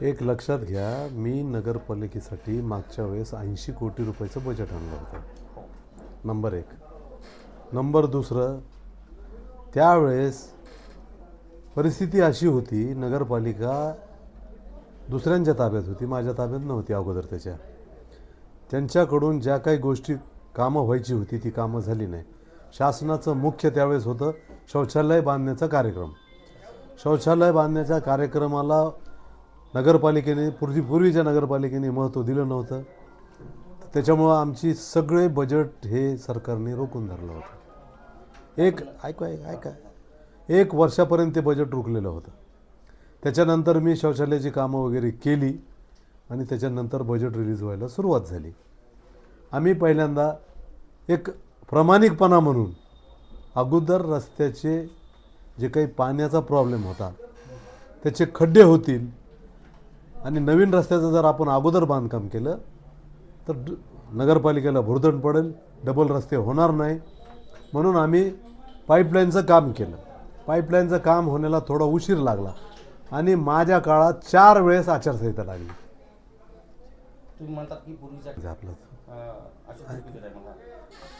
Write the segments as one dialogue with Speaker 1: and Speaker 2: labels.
Speaker 1: एक लक्षात घ्या मी नगरपालिकेसाठी मागच्या वेळेस ऐंशी कोटी रुपयाचं बजेट आणलं होतं. नंबर एक. नंबर दुसरं त्यावेळेस परिस्थिती अशी होती नगरपालिका दुसऱ्यांच्या ताब्यात होती माझ्या ताब्यात नव्हती अगोदर त्याच्या. त्यांच्याकडून ज्या काही गोष्टी कामं व्हायची होती ती कामं झाली नाही. शासनाचं मुख्य त्यावेळेस होतं शौचालय बांधण्याचा कार्यक्रम. शौचालय बांधण्याच्या कार्यक्रमाला नगरपालिकेने पूर्वी पूर्वीच्या नगरपालिकेने महत्त्व दिलं नव्हतं. त्याच्यामुळं आमची सगळे बजेट हे सरकारने रोखून धरलं होतं. एक ऐका ऐका एक वर्षापर्यंत ते बजेट रोखलेलं होतं. त्याच्यानंतर मी शौचालयाची कामं वगैरे केली आणि त्याच्यानंतर बजेट रिलीज व्हायला सुरुवात झाली. आम्ही पहिल्यांदा एक प्रामाणिकपणा म्हणून अगोदर रस्त्याचे जे काही पाण्याचा प्रॉब्लेम होता त्याचे खड्डे होतील आणि नवीन रस्त्याचं जर आपण अगोदर बांधकाम केलं तर नगरपालिकेला भुर्दंड पडेल डबल रस्ते होणार नाही. म्हणून आम्ही पाईपलाईनचं काम केलं. पाईपलाईनचं काम होण्याला थोडा उशीर लागला. आणि माझ्या काळात चार वेळेस आचारसंहिता लागली.
Speaker 2: तुम्ही म्हणतात की पूर्वीच्या
Speaker 1: आपलं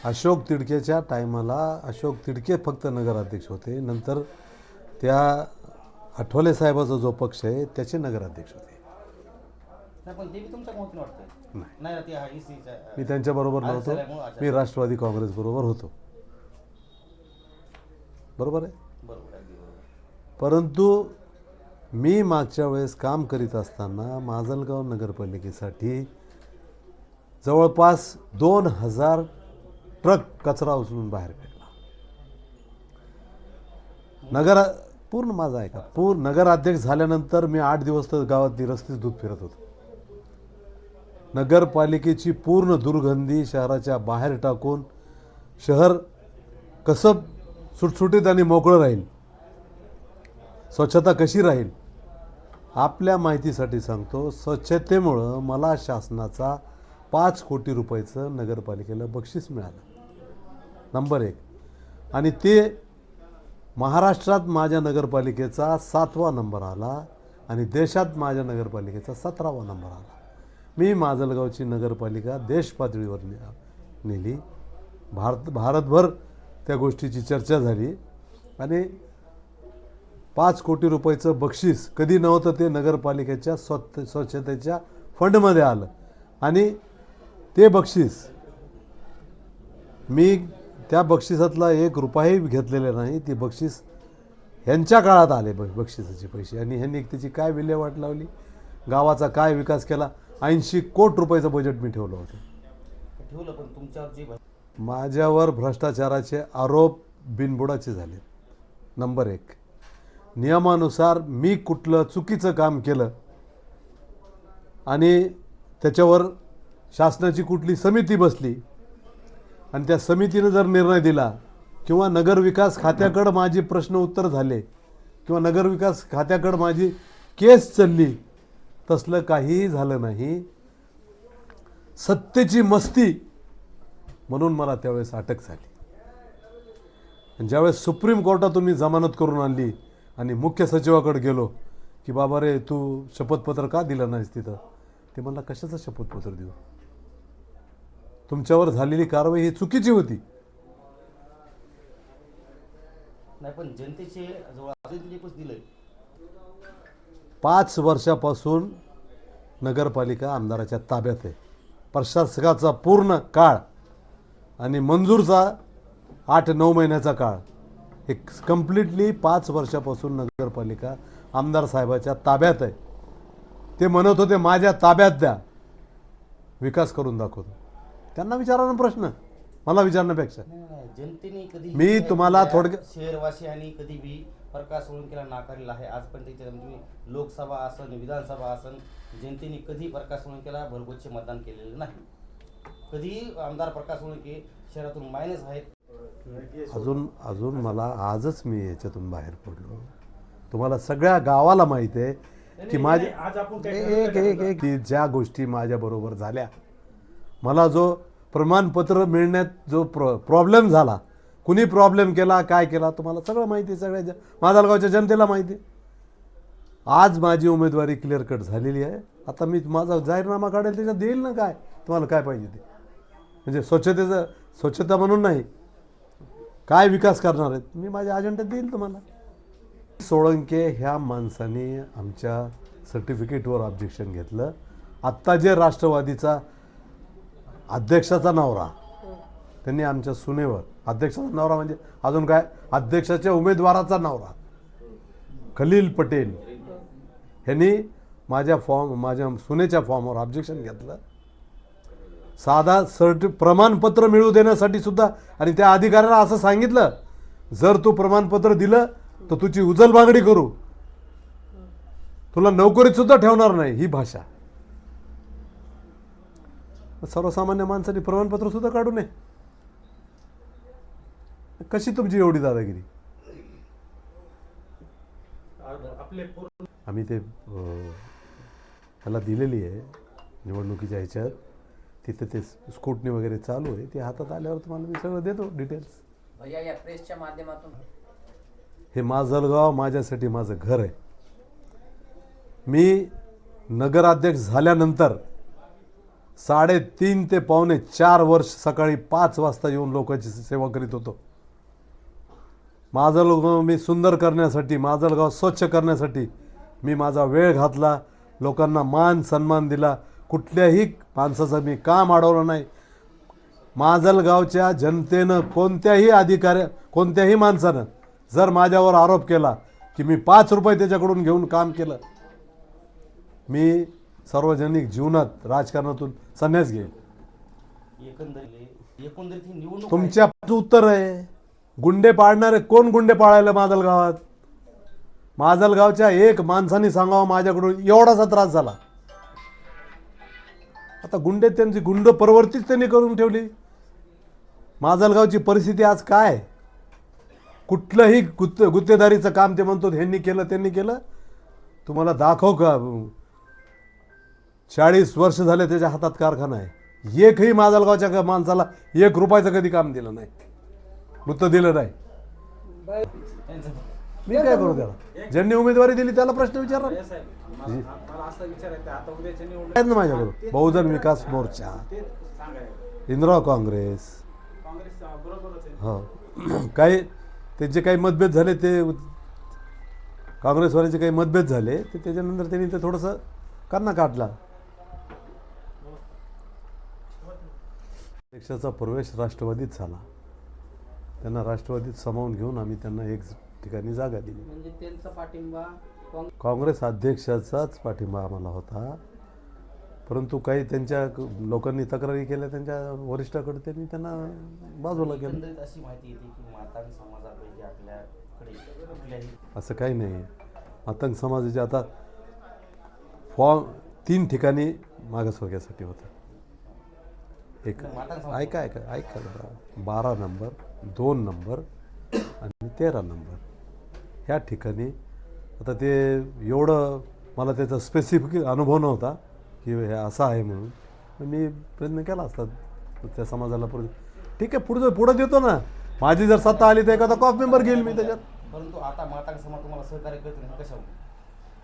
Speaker 2: अशोक
Speaker 1: तिडकेच्या टायमाला अशोक तिडके फक्त नगराध्यक्ष होते. नंतर त्या आठवले साहेबाचा जो पक्ष आहे त्याचे नगराध्यक्ष होते.
Speaker 2: नाही पण ते बी तुमच्या मत वाटतंय.
Speaker 1: नाही.
Speaker 2: नाही ना ते हा EC
Speaker 1: मी त्यांच्याबरोबर नव्हतो. मी राष्ट्रवादी काँग्रेसबरोबर होतो. बरोबर आहे?
Speaker 2: बरोबर अगदी बरोबर.
Speaker 1: परंतु मी मागच्या वेळेस काम करीत असताना माजलगाव नगरपालिकेसाठी जवळपास दोन हजार ट्रक कचरा उचलून बाहेर फेकला. नगर पूर्ण माझा आहे का पूर्ण नगराध्यक्ष झाल्यानंतर मी आठ दिवस तर गावात रस्तेच दूध फिरत होतो. नगरपालिकेची पूर्ण दुर्गंधी शहराच्या बाहेर टाकून शहर कसं सुटसुटीत आणि मोकळं राहील स्वच्छता कशी राहील आपल्या माहितीसाठी सांगतो स्वच्छतेमुळं मला शासनाचा पाच कोटी रुपयाचं नगरपालिकेला बक्षीस मिळालं. नंबर एक. आणि ते महाराष्ट्रात माझ्या नगरपालिकेचा सातवा नंबर आला आणि देशात माझ्या नगरपालिकेचा सतरावा नंबर आला. मी माजलगावची नगरपालिका देशपातळीवर नेली. भारत भारतभर त्या गोष्टीची चर्चा झाली. आणि पाच कोटी रुपयाचं बक्षीस कधी नव्हतं ते नगरपालिकेच्या स्वच्छ स्वच्छतेच्या फंडमध्ये आलं. आणि ते बक्षीस मी त्या बक्षिसातला एक रुपयाही घेतलेला नाही. ती बक्षीस ह्यांच्या काळात आले बक्षिसाचे पैसे. आणि ह्यांनी त्याची काय विल्हेवाट लावली? गावाचा काय विकास केला? ऐंशी कोट रुपयाचं बजेट मी ठेवलं होतं.
Speaker 2: ठेवलं पण तुमच्यावर जे भर-
Speaker 1: माझ्यावर भ्रष्टाचाराचे आरोप बिनबुडाचे झाले. नंबर एक. नियमानुसार मी कुठलं चुकीचं काम केलं आणि त्याच्यावर शासनाची कुठली समिती बसली आणि त्या समितीनं जर निर्णय दिला किंवा नगरविकास खात्याकडं माझी प्रश्न उत्तर झाले किंवा नगरविकास खात्याकडं माझी केस चालली तसलं काहीही झालं नाही. सत्तेची मस्ती म्हणून मला त्यावेळेस अटक झाली. आणि ज्यावेळेस सुप्रीम कोर्टातून मी जमानत करून आणली आणि मुख्य सचिवाकडे गेलो की बाबा रे तू शपथपत्र का दिलं नाहीस तिथं? ते मला कशाचं शपथपत्र देऊ? तुमच्यावर झालेली कारवाई ही चुकीची होती.
Speaker 2: नाही पण जनतेचे दिलंय.
Speaker 1: पाच वर्षापासून नगरपालिका आमदाराच्या ताब्यात आहे. प्रशासकाचा पूर्ण काळ आणि मंजूरचा आठ नऊ महिन्याचा काळ. हे कम्प्लिटली पाच वर्षापासून नगरपालिका आमदार साहेबाच्या ताब्यात आहे. ते म्हणत होते माझ्या ताब्यात द्या. विकास करून दाखवतो. त्यांना विचारा ना प्रश्न. मला विचारण्यापेक्षा.
Speaker 2: जनतेने कधी
Speaker 1: मी तुम्हाला थोडक्या-
Speaker 2: शहरवासियांनी कधी बी प्रकाश सोळंकेला नाकारलेला आहे. आजपर्यंत इथे म्हणजे लोकसभा असन विधानसभा असन जनतेने कधी प्रकाश सोळंकेला भरगोचे मतदान केलेलं नाही. कधी आमदार प्रकाश सोळंके शहरातून मायनस आहेत.
Speaker 1: अजून अजून मला आजच मी याच्यातून बाहेर पडलो. तुम्हाला सगळ्या गावाला माहिती आहे की माझे एक एक एक की ज्या गोष्टी माझ्याबरोबर झाल्या मला जो प्रमाणपत्र मिळण्यात जो प्रॉ प्रॉब्लेम झाला कुणी प्रॉब्लेम केला काय केला तुम्हाला सगळं माहिती आहे सगळ्या ज- जनतेला माहिती आहे. आज माझी उमेदवारी क्लिअर कट झालेली आहे. आता मी माझा जाहीरनामा काढेल त्याच्यात देईल ना काय? तुम्हाला काय पाहिजे ते? म्हणजे स्वच्छतेचं स्वच्छता म्हणून नाही. काय विकास करणार आहेत? मी माझ्या अजेंड्यात देईल तुम्हाला. सोळंके ह्या माणसाने आमच्या सर्टिफिकेटवर ऑब्जेक्शन घेतलं. आत्ता जे राष्ट्रवादीचा अध्यक्षाचा नवरा. त्यांनी आमच्या सुनेवर. अध्यक्षाचा नवरा म्हणजे अजून काय? अध्यक्षाच्या उमेदवाराचा नवरा. खलील पटेल. ह्यांनी माझ्या फॉर्म माझ्या सुनेच्या फॉर्मवर ऑब्जेक्शन घेतलं. साधा सर्टि प्रमाणपत्र मिळू देण्यासाठी सुद्धा आणि त्या अधिकाऱ्याला असं सांगितलं जर तू प्रमाणपत्र दिलं तर तुझी उजलबांगडी करू. तुला नोकरीत सुद्धा ठेवणार नाही ही भाषा. सर्वसामान्य माणसाने प्रमाणपत्र सुद्धा काढू नये. कशी तुमची एवढी दादागिरी? आम्ही ते त्याला दिलेली आहे निवडणुकीच्या ह्याच्यात. तिथे ते स्कूटनी वगैरे चालू आहे. ते हातात आल्यावर तुम्हाला मी सगळं देतो डिटेल्स
Speaker 3: भैया या प्रेसच्या माध्यमातून.
Speaker 1: हे माजलगाव माझ्यासाठी माझं घर आहे. मी नगराध्यक्ष झाल्यानंतर साडेतीन ते पावणे चार वर्ष सकाळी पाच वाजता येऊन लोकांची सेवा करीत होतो. माजलगाव मी सुंदर करण्यासाठी माझं गाव स्वच्छ करण्यासाठी मी माझा वेळ घातला. लोकांना मान सन्मान दिला. कुठल्याही माणसाचं मी काम अडवलं नाही. माजलगावच्या जनतेनं कोणत्याही अधिकाऱ्या कोणत्याही माणसानं जर माझ्यावर आरोप केला की मी पाच रुपये त्याच्याकडून घेऊन काम केलं मी सार्वजनिक जीवनात राजकारणातून संन्यास घेईल.
Speaker 2: एकंदरीत एकंदरीत ही निवडणूक आहे.
Speaker 1: तुमच्या उत्तर आहे. गुंडे पाळणारे कोण गुंडे पाळायला माजलगावात? माजलगावच्या एक माणसाने सांगावं माझ्याकडून एवढासा त्रास झाला. आता गुंडे त्यांची गुंड परवर्तीच त्यांनी करून ठेवली. माजलगावची परिस्थिती आज काय? कुठलंही गुत्ते गुत्तेदारीचं काम ते म्हणतो ह्यांनी केलं त्यांनी केलं. तुम्हाला दाखव का? चाळीस वर्ष झाले त्याच्या हातात कारखाना आहे. एकही माजलगावच्या का माणसाला एक रुपयाचं कधी काम दिलं नाही. वृत्त दिलं नाही. मी काय करू त्याला? ज्यांनी उमेदवारी दिली त्याला प्रश्न विचारला आहेत ना माझ्याकडून. बहुजन विकास मोर्चा
Speaker 4: इंदिराव
Speaker 1: इंदिरा काँग्रेस.
Speaker 4: काँग्रेस
Speaker 1: हो. काही त्यांचे काही मतभेद झाले ते काँग्रेसवाल्याचे काही मतभेद झाले ते त्याच्यानंतर त्यांनी ते थोडंसं कांना काढला पक्षाचा प्रवेश राष्ट्रवादीत झाला. त्यांना राष्ट्रवादीत सामावून घेऊन आम्ही त्यांना एक ठिकाणी जागा दिली.
Speaker 3: म्हणजे त्यांचा पाठिंबा काँग्रेस
Speaker 1: अध्यक्षाचाच पाठिंबा आम्हाला होता. परंतु काही त्यांच्या लोकांनी तक्रारी केल्या त्यांच्या वरिष्ठाकडे त्यांनी त्यांना बाजूला केलं.
Speaker 2: अशी माहिती येते की मातांग समाजापैकी आपल्याकडे कुठल्याही
Speaker 1: असं काही नाही. आतंक समाजाचे आता फॉर्म तीन ठिकाणी मागासवर्गासाठी होतं. एक ऐका ऐका ऐका जरा. बारा नंबर दोन नंबर आणि तेरा नंबर. ह्या ठिकाणी आता ते एवढं मला त्याचा स्पेसिफिक अनुभव नव्हता की हे असं आहे म्हणून. मी प्रयत्न केला असता त्या समाजाला पुढे. ठीक आहे पुढं पुढं देतो ना. माझी जर सत्ता आली तर एखादा कॉफ मेंबर घेईल मी त्याच्यात.
Speaker 2: परंतु आता मातांग समाज तुम्हाला सहकार्य करत नाही कशावर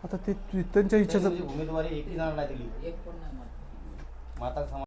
Speaker 1: आता ते त्यांच्या इच्छेचं
Speaker 2: उमेदवारी एकही जणांना दिली.
Speaker 3: एक पण नाही म्हणत.
Speaker 2: मातांग समाज